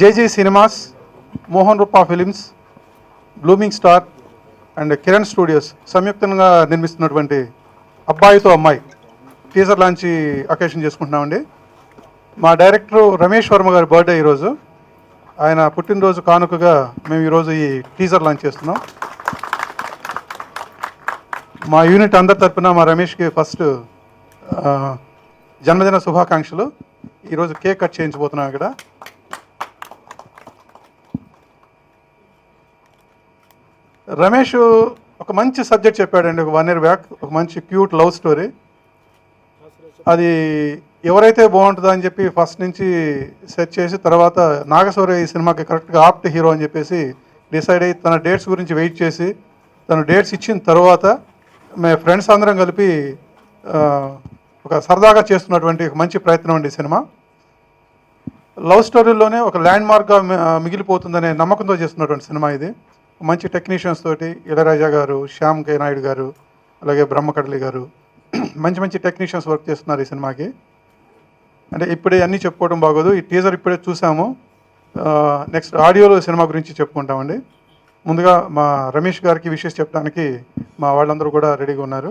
JG cinemas Mohan Rupa films blooming star and Kiran studios సంయుక్తంగా నిర్మిస్తున్నటువంటి అబ్బాయితో అమ్మాయి టీజర్ లాంచ్ అకేషన్ చేసుకుంటున్నామండి. మా డైరెక్టర్ రమేష్ వర్మ గారి బర్త్డే ఈరోజు. ఆయన పుట్టినరోజు కానుకగా మేము ఈరోజు ఈ టీజర్ లాంచ్ చేస్తున్నాం. మా యూనిట్ అందరి తరఫున మా రమేష్కి ఫస్ట్ జన్మదిన శుభాకాంక్షలు. ఈరోజు కేక్ కట్ చేయించబోతున్నాం ఇక్కడ. రమేష్ ఒక మంచి సబ్జెక్ట్ చెప్పాడండి ఒక వన్ ఇయర్ బ్యాక్ ఒక మంచి క్యూట్ లవ్ స్టోరీ. అది ఎవరైతే బాగుంటుందో అని చెప్పి ఫస్ట్ నుంచి సెర్చ్ చేసి తర్వాత నాగశౌర్య ఈ సినిమాకి కరెక్ట్గా ఆప్ట్ హీరో అని చెప్పేసి డిసైడ్ అయ్యి తన డేట్స్ గురించి వెయిట్ చేసి తను డేట్స్ ఇచ్చిన తర్వాత మేము ఫ్రెండ్స్ అందరం కలిపి ఒక సరదాగా చేస్తున్నటువంటి ఒక మంచి ప్రయత్నం అండి సినిమా. లవ్ స్టోరీలోనే ఒక ల్యాండ్ మార్క్గా మిగిలిపోతుందనే నమ్మకంతో చేస్తున్నటువంటి సినిమా ఇది. మంచి టెక్నీషియన్స్ తోటి ఇళరాజా గారు శ్యామ్ కే నాయుడు గారు అలాగే బ్రహ్మకడలి గారు మంచి మంచి టెక్నీషియన్స్ వర్క్ చేస్తున్నారు ఈ సినిమాకి. అంటే ఇప్పుడే అన్నీ చెప్పుకోవడం బాగోదు. ఈ టీజర్ ఇప్పుడే చూసాము. నెక్స్ట్ ఆడియోలో సినిమా గురించి చెప్పుకుంటామండి. ముందుగా మా రమేష్ గారికి విషెస్ చెప్పడానికి మా వాళ్ళందరూ కూడా రెడీగా ఉన్నారు.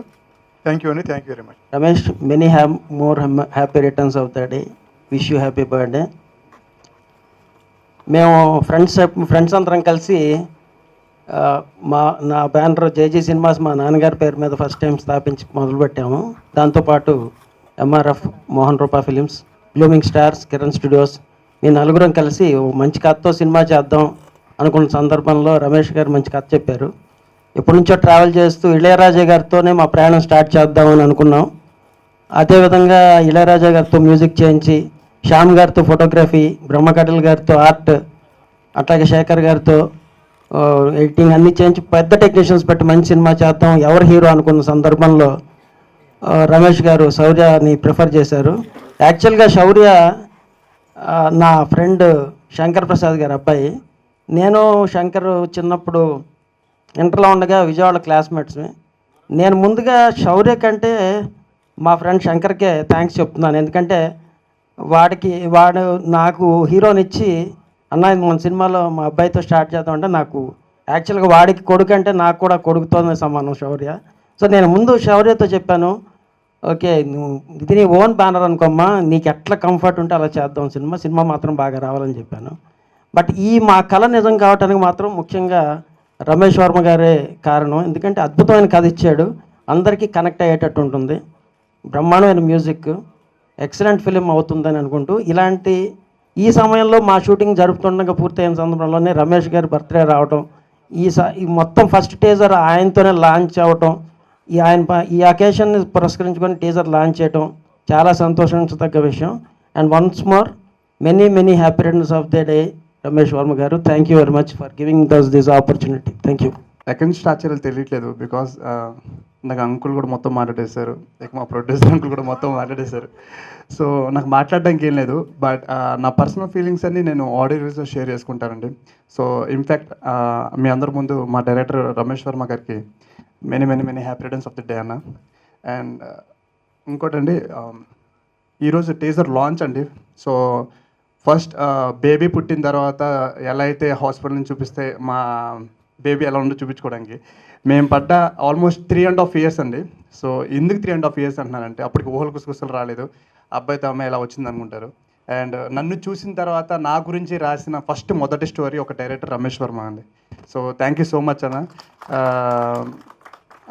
థ్యాంక్ యూ అండి. Thank you very much Ramesh many have more happy returns of the day wish you happy birthday మేము ఫ్రెండ్స్ ఫ్రెండ్స్ అందరం కలిసి మా నా బ్యానర్ జేజీ సినిమాస్ మా నాన్నగారి పేరు మీద ఫస్ట్ టైం స్థాపించి మొదలుపెట్టాము. దాంతోపాటు MRF Mohan Rupa films blooming stars Kiran studios. మీ నలుగురం కలిసి ఓ మంచి కథతో సినిమా చేద్దాం అనుకున్న సందర్భంలో రమేష్ గారు మంచి కథ చెప్పారు. ఎప్పటి నుంచో ట్రావెల్ చేస్తూ ఇళయరాజా గారితోనే మా ప్రయాణం స్టార్ట్ చేద్దామని అనుకున్నాం. అదేవిధంగా ఇళయరాజా గారితో మ్యూజిక్ చేయించి శ్యామ్ గారితో ఫోటోగ్రఫీ బ్రహ్మకటల్ గారితో ఆర్ట్ అట్లాగే శేఖర్ గారితో ఎడిటింగ్ అన్ని చేయించి పెద్ద టెక్నీషియన్స్ పెట్టి మంచి సినిమా చేద్దాం ఎవరు హీరో అనుకున్న సందర్భంలో రమేష్ గారు శౌర్యని ప్రిఫర్ చేశారు. యాక్చువల్గా శౌర్య నా ఫ్రెండ్ శంకర్ ప్రసాద్ గారి అబ్బాయి. నేను శంకర్ చిన్నప్పుడు ఇంటర్లో ఉండగా విజయవాడ క్లాస్మేట్స్ని. నేను ముందుగా శౌర్య కంటే మా ఫ్రెండ్ శంకర్కే థ్యాంక్స్ చెప్తున్నాను. ఎందుకంటే వాడికి వాడు నాకు హీరోనిచ్చి అన్న ఇది మన సినిమాలో మా అబ్బాయితో స్టార్ట్ చేద్దాం అంటే నాకు యాక్చువల్గా వాడికి కొడుకు అంటే నాకు కూడా కొడుకుతోనే సమానం శౌర్య. సో నేను ముందు శౌర్యతో చెప్పాను ఓకే నువ్వు ఇది నీ ఓన్ బ్యానర్ అనుకోమ్మా నీకు ఎట్లా కంఫర్ట్ ఉంటే అలా చేద్దాం సినిమా సినిమా మాత్రం బాగా రావాలని చెప్పాను. బట్ ఈ మా కళ నిజం కావటానికి మాత్రం ముఖ్యంగా రమేష్ వర్మ గారే కారణం. ఎందుకంటే అద్భుతమైన కథ ఇచ్చాడు అందరికీ కనెక్ట్ అయ్యేటట్టు ఉంటుంది. బ్రహ్మాండమైన మ్యూజిక్ ఎక్సలెంట్ ఫిలిం అవుతుందని అనుకుంటూ ఇలాంటి ఈ సమయంలో మా షూటింగ్ జరుపుతుండగా పూర్తయిన సందర్భంలోనే రమేష్ గారి బర్త్డే రావటం ఈ స ఈ మొత్తం ఫస్ట్ టీజర్ ఆయనతోనే లాంచ్ అవ్వటం ఈ ఆయన ఈ అకేషన్ని పురస్కరించుకొని టీజర్ లాంచ్ చేయటం చాలా సంతోషించదగ్గ విషయం. And once more many many happy returns of the day Ramesh Varma garu. Thank you very much for giving this this opportunity thank you ఎక్కడి నుంచి స్టార్ట్ చేయాలో తెలియట్లేదు బికాస్ uh, నాకు అంకుల్ కూడా మొత్తం మాట్లాడేశారు. ఇక మా ప్రొడ్యూసర్ అంకుల్ కూడా మొత్తం మాట్లాడేశారు. సో నాకు మాట్లాడడానికి ఏం లేదు. బట్ uh, నా పర్సనల్ ఫీలింగ్స్ అన్ని నేను ఆడియో షేర్ చేసుకుంటానండి. సో ఇన్ఫ్యాక్ట్ uh, మీ అందరి ముందు మా డైరెక్టర్ రమేష్ వర్మ గారికి many many many happy returns of the day అన్న. అండ్ ఇంకోటండి ఈరోజు టీజర్ లాంచ్ అండి. సో ఫస్ట్ బేబీ పుట్టిన తర్వాత ఎలా అయితే హాస్పిటల్ నుంచి చూపిస్తే మా బేబీ ఎలా ఉందో చూపించుకోవడానికి. మేము పడ్డ almost three and half years అండి. సో ఎందుకు త్రీ అండ్ హాఫ్ ఇయర్స్ అంటున్నానంటే అప్పటికి ఊహలు కుసకుసలు రాలేదు. అబ్బాయితో అమ్మాయి ఎలా వచ్చింది అనుకుంటారు. అండ్ నన్ను చూసిన తర్వాత నా గురించి రాసిన ఫస్ట్ మొదటి స్టోరీ ఒక డైరెక్టర్ రమేష్ వర్మ అండి. So thank you so much అన్న.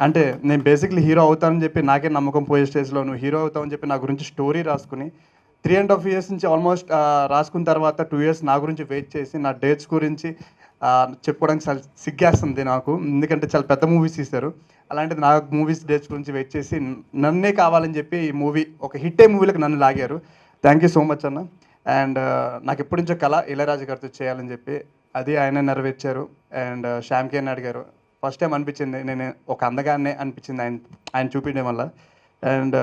అంటే నేను బేసిక్లీ హీరో అవుతానని చెప్పి నాకే నమ్మకం పోయే స్టేజ్లో నువ్వు హీరో అవుతావని చెప్పి నా గురించి స్టోరీ రాసుకుని త్రీ అండ్ హాఫ్ ఇయర్స్ నుంచి ఆల్మోస్ట్ రాసుకున్న తర్వాత టూ ఇయర్స్ నా గురించి వెయిట్ చేసి నా డేట్స్ గురించి చెప్పుకోవడానికి చాలా సిగ్గేస్తుంది నాకు. ఎందుకంటే చాలా పెద్ద మూవీస్ తీశారు. అలాంటిది నా మూవీస్ డేట్స్ గురించి వెయిట్ చేసి నన్నే కావాలని చెప్పి ఈ మూవీ ఒక హిట్ ఏ మూవీలకు నన్ను లాగారు. థ్యాంక్ యూ సో మచ్ అన్న. అండ్ నాకు ఎప్పటి నుంచో కళ ఇళయరాజు గారితో చేయాలని చెప్పి అది ఆయన నెరవేర్చారు. అండ్ శ్యామ్ కే నాయుడు గారు ఫస్ట్ టైం అనిపించింది. నేను ఒక అందగానే అనిపించింది ఆయన ఆయన చూపించడం వల్ల. అండ్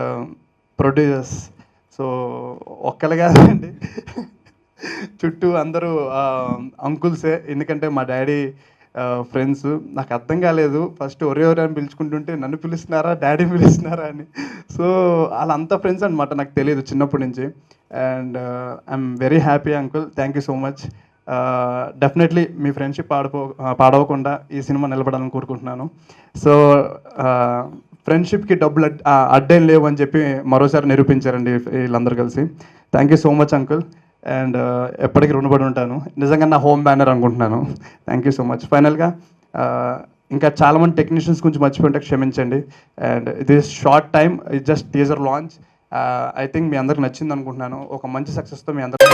ప్రొడ్యూసర్స్ సో ఒక్కరు కాదండి. చుట్టూ అందరూ అంకుల్సే ఎందుకంటే మా డాడీ ఫ్రెండ్స్ నాకు అర్థం కాలేదు. ఫస్ట్ ఒరే ఒరే అని పిలుచుకుంటుంటే నన్ను పిలుస్తున్నారా? డాడీ పిలుస్తున్నారా? అని. సో వాళ్ళంతా ఫ్రెండ్స్ అనమాట నాకు తెలియదు చిన్నప్పటి నుంచి. And I'm very happy uncle thank you so much definitely me friendship పాడపో పాడవకుండా ఈ సినిమా నిలబడాలని కోరుకుంటున్నాను. సో ఫ్రెండ్షిప్కి డబ్బులు అడ్డేం లేవు అని చెప్పి మరోసారి నిరూపించారండి వీళ్ళందరూ కలిసి. Thank you so much uncle and ఎప్పటికీ రుణపడి ఉంటాను. నిజంగా నా హోమ్ బ్యానర్ అనుకుంటున్నాను. థ్యాంక్ యూ సో మచ్ ఫైనల్గా ఇంకా చాలామంది టెక్నీషియన్స్ గురించి మర్చిపోయింటే క్షమించండి. అండ్ ఇది షార్ట్ టైం ఇది just teaser launch I think మీ అందరికి నచ్చింది అనుకుంటున్నాను. ఒక మంచి సక్సెస్తో మీ అందరికి